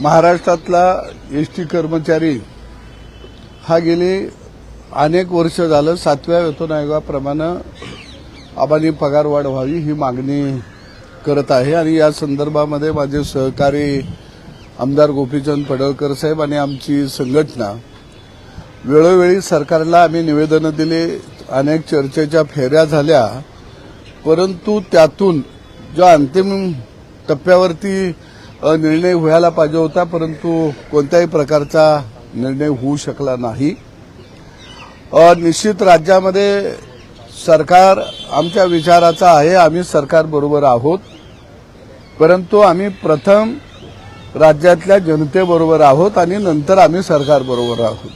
महाराष्ट्रातला S T कर्मचारी हा गेले अनेक वर्ष झालं सातव्या वेतन आयोगाप्रमाणे आबानी पगार वाढ व्हावी ही मागणी करत आहे. आणि या संदर्भामध्ये माझे सहकारी आमदार गोपीचंद पडळकर साहेब आणि आमची संघटना वेळोवेळी सरकारला आम्ही निवेदनं दिले अनेक चर्चेच्या फेऱ्या झाल्या परंतु त्यातून ज्या अंतिम टप्प्यावरती निर्णय व्हायला पाहिजे होता परंतु कोणत्याही प्रकारचा निर्णय होऊ शकला नाही. निश्चित राज्यामध्ये सरकार आमच्या विचाराचा आहे आम्ही सरकारबरोबर आहोत. परंतु आम्ही प्रथम राज्यातल्या जनतेबरोबर आहोत आणि नंतर आम्ही सरकारबरोबर आहोत.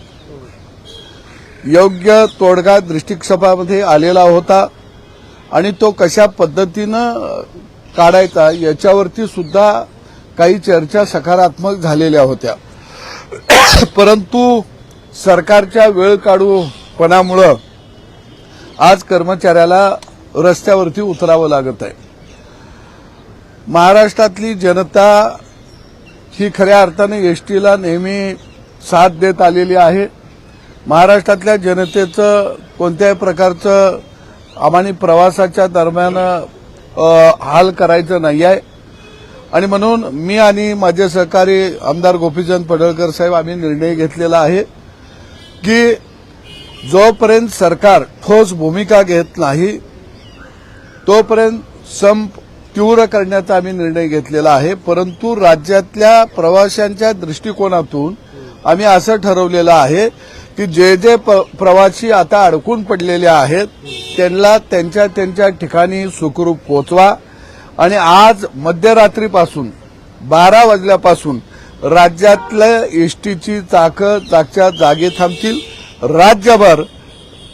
योग्य तोडगा दृष्टिक्षेपामध्ये आलेला होता आणि तो कशा पद्धतीनं काढायचा याच्यावरती सुद्धा काही चर्चा सकारात्मक झालेल्या होत्या. परंतु सरकारच्या वेळ काढूपणामुळं आज कर्मचाऱ्याला रस्त्यावरती उतरावं लागत आहे. महाराष्ट्रातली जनता ही खऱ्या अर्थाने एसटीला नेहमी साथ देत आलेली आहे. महाराष्ट्रातल्या जनतेचं कोणत्याही प्रकारचं आम्हाला प्रवासाच्या दरम्यान हाल करायचं नाही आहे. आणि म्हणून मी आणि माझे सहकारी आमदार गोपीचंद पडळकर साहेब आम्ही निर्णय घेतलेला आहे की जोपर्यंत सरकार ठोस भूमिका घेत नाही तोपर्यंत संप तीव्र करण्याचा आम्ही निर्णय घेतलेला आहे. परंतु राज्यातल्या प्रवाशांच्या दृष्टिकोनातून आम्ही असं ठरवलेलं आहे की जे जे प- प्रवासी आता अडकून पडलेले आहेत त्यांना त्यांच्या त्यांच्या ठिकाणी सुखरूप पोचवा. आणि आज मध्यरात्रीपासून बारा वाजल्यापासून राज्यातल्या एसटीची चाकं जागच्या जागी थांबतील. राज्यभर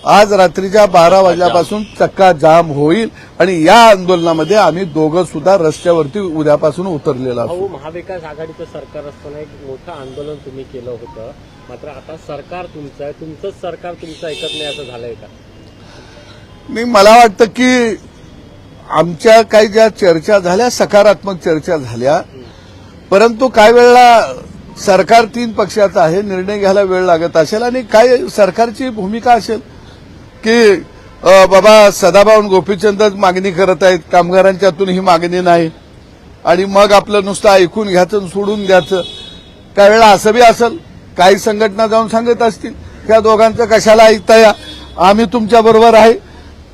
आज रात्रीच्या बारा वाजल्यापासून चक्का जाम होईल आणि या आंदोलनामध्ये आम्ही दोघं सुद्धा रस्त्यावरती उद्यापासून उतरलेला आहोत. भाऊ महाविकास आघाडीचं सरकार असताना एक मोठं आंदोलन तुम्ही केलं होतं. मात्र आता सरकार तुमचं आहे. तुमचंच सरकार तुमचं ऐकत नाही असं झालंय का? नाही मला वाटतं की आमच्या काही ज्या चर्चा झाल्या सकारात्मक चर्चा झाल्या परंतु काही वेळेला सरकार तीन पक्षाचं आहे निर्णय घ्यायला वेळ लागत असेल आणि काय सरकारची भूमिका असेल की बाबा सदाभाऊन गोपीचंदच मागणी करत आहेत कामगारांच्यातून ही मागणी नाही. आणि मग आपलं नुसतं ऐकून घ्यायचं आणि सोडून द्यायचं. काही वेळा असं बी असेल काही संघटना जाऊन सांगत असतील त्या दोघांचं कशाला ऐकता या आम्ही तुमच्या बरोबर आहे.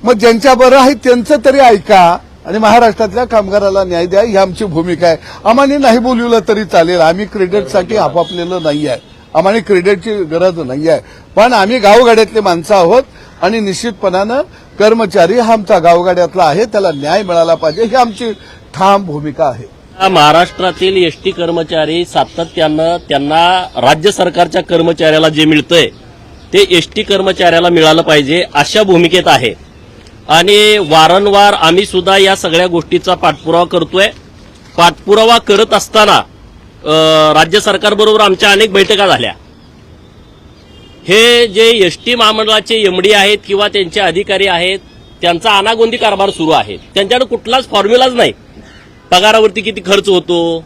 मग ज्यांच्या बरं आहे त्यांचं तरी ऐका आणि महाराष्ट्रातल्या कामगाराला न्याय द्या ही आमची भूमिका आहे. आम्हाला नाही बोलवलं तरी चालेल. आम्ही क्रेडिटसाठी आपापलेलं नाही आहे. आम्हाला क्रेडिटची गरज नाही आहे. पण आम्ही गावगाड्यातले माणसं आहोत आणि निश्चितपणानं कर्मचारी हा आमचा गावगाड्यातला आहे त्याला न्याय मिळाला पाहिजे ही आमची ठाम भूमिका आहे. महाराष्ट्रातील एसटी कर्मचारी सातत्यानं त्यांना राज्य सरकारच्या कर्मचाऱ्याला जे मिळतंय ते एसटी कर्मचाऱ्याला मिळालं पाहिजे अशा भूमिकेत आहे. आणि वारंवार आम्ही सुद्धा या सगळ्या गोष्टीचा पाठपुरावा करतोय. पाठपुरावा करत असताना राज्य सरकारबरोबर आमच्या अनेक बैठका झाल्या. हे जे एस टी महामंडळाचे एमडी आहेत किंवा त्यांचे अधिकारी आहेत त्यांचा अनागोंदी कारभार सुरू आहे. त्यांच्याकडे कुठलाच फॉर्म्युलाच नाही. पगारावरती किती खर्च होतो?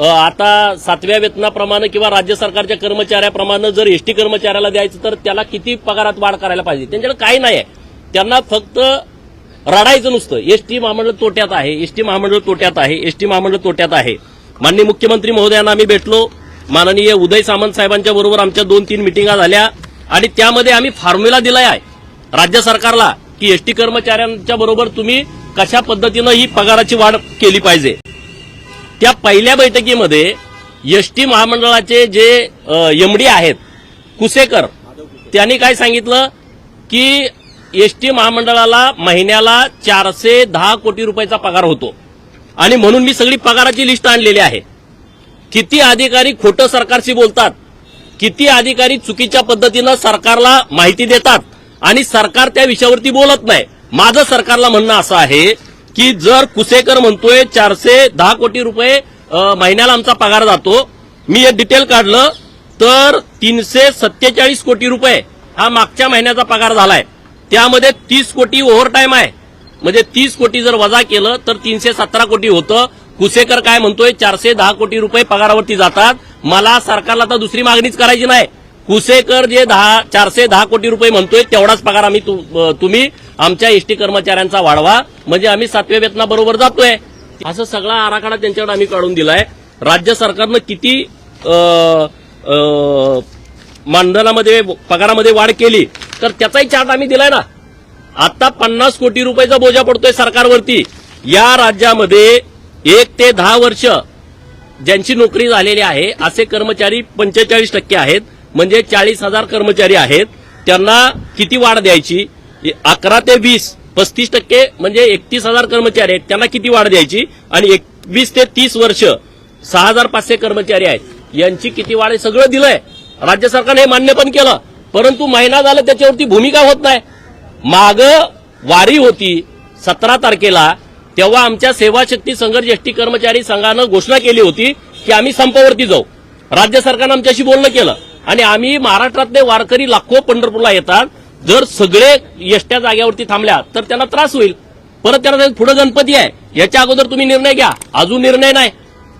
आता सातव्या वेतनाप्रमाणे किंवा राज्य सरकारच्या कर्मचाऱ्याप्रमाणे जर एसटी कर्मचाऱ्याला द्यायचं तर त्याला किती पगारात वाढ करायला पाहिजे? त्यांच्याकडे काही नाही आहे. त्यांना फक्त रडायचं नुसतं. एसटी महामंडळ तोट्यात आहे एसटी महामंडळ तोट्यात आहे एसटी महामंडळ तोट्यात आहे. माननीय मुख्यमंत्री महोदयांना आम्ही भेटलो. माननीय उदय सामंत साहेबांच्या बरोबर आमच्या दोन तीन मिटिंगा झाल्या. आणि त्यामध्ये आम्ही फॉर्म्युला दिलाय आहे राज्य सरकारला की एसटी कर्मचाऱ्यांच्या बरोबर तुम्ही कशा पद्धतीनं ही पगाराची वाढ केली पाहिजे. त्या पहिल्या बैठकीमध्ये एसटी महामंडळाचे जे एमडी आहेत कुसेकर त्यांनी काय सांगितलं की एसटी महामंडळाला महिन्याला चारशे दहा कोटी रुपयाचा पगार होतो. आणि म्हणून मी सगळी पगाराची लिस्ट आणलेली आहे. किती अधिकारी खोटं सरकारशी बोलतात किती अधिकारी चुकीच्या पद्धतीनं सरकारला माहिती देतात आणि सरकार त्या विषयावरती बोलत नाही. माझं सरकारला म्हणणं असं आहे की जर कुसेकर म्हणतोय चारशे दहा कोटी रुपये महिन्याला आमचा पगार जातो मी हे डिटेल काढलं तर तीनशे सत्तेचाळीस कोटी रुपये हा मागच्या महिन्याचा पगार झालाय. त्यामध्ये तीस कोटी ओव्हर टाईम आहे. म्हणजे तीस कोटी जर वजा केलं तर तीनशे सतरा कोटी होतं. कुसेकर काय म्हणतोय चारशे दहा कोटी रुपये पगारावरती जातात. मला सरकारला आता दुसरी मागणीच करायची नाही. कुसेकर जे दहा चारशे दहा कोटी रुपये म्हणतोय तेवढाच पगार आम्ही तुम्ही आमच्या एसटी कर्मचाऱ्यांचा वाढवा. म्हणजे आम्ही सातव्या वेतनाबरोबर जातोय. असं सगळा आराखडा त्यांच्याकडे आम्ही काढून दिलाय. राज्य सरकारनं किती मानधनामध्ये पगारामध्ये वाढ केली तर त्याचाही चार्ट आम्ही दिलाय ना. आता पन्नास कोटी रुपयाचा बोजा पडतोय सरकारवरती. या राज्यामध्ये एक ते दहा वर्ष ज्यांची नोकरी झालेली आहे असे कर्मचारी पंचेचाळीस टक्के आहेत. म्हणजे चाळीस हजार कर्मचारी आहेत. त्यांना किती वाढ द्यायची? अकरा ते वीस पस्तीस टक्के म्हणजे एकतीस हजार कर्मचारी आहेत. त्यांना किती वाढ द्यायची? आणि एकवीस ते तीस वर्ष सहा हजार पाचशे कर्मचारी आहेत. यांची किती वाढ सगळं दिलंय. राज्य सरकारने हे मान्य पण केलं. परंतु महिना झालं त्याच्यावरती भूमिका होत नाही. माग वारी होती सतरा तारखेला तेव्हा आमच्या सेवाशक्ती संघर्ष एसटी कर्मचारी संघानं घोषणा केली होती की आम्ही संपावरती जाऊ. राज्य सरकारनं आमच्याशी बोलणं केलं. आणि आम्ही महाराष्ट्रातले वारकरी लाखो पंढरपूरला येतात. जर सगळे एसट्या जाग्यावरती थांबल्या तर त्यांना त्रास होईल. परत त्यांना पुढे गणपती आहे. याच्या अगोदर तुम्ही निर्णय घ्या. अजून निर्णय नाही.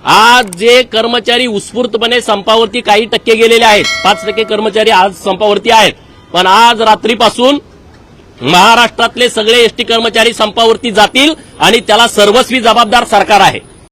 आज जे कर्मचारी उत्स्फूर्तपणे संपावरती काही टक्के गेलेले आहेत पाच टक्के कर्मचारी आज संपावरती आहेत. पण आज रात्रीपासून महाराष्ट्रातले सगळे एसटी कर्मचारी संपावरती जातील आणि त्याला सर्वस्वी जबाबदार सरकार आहे.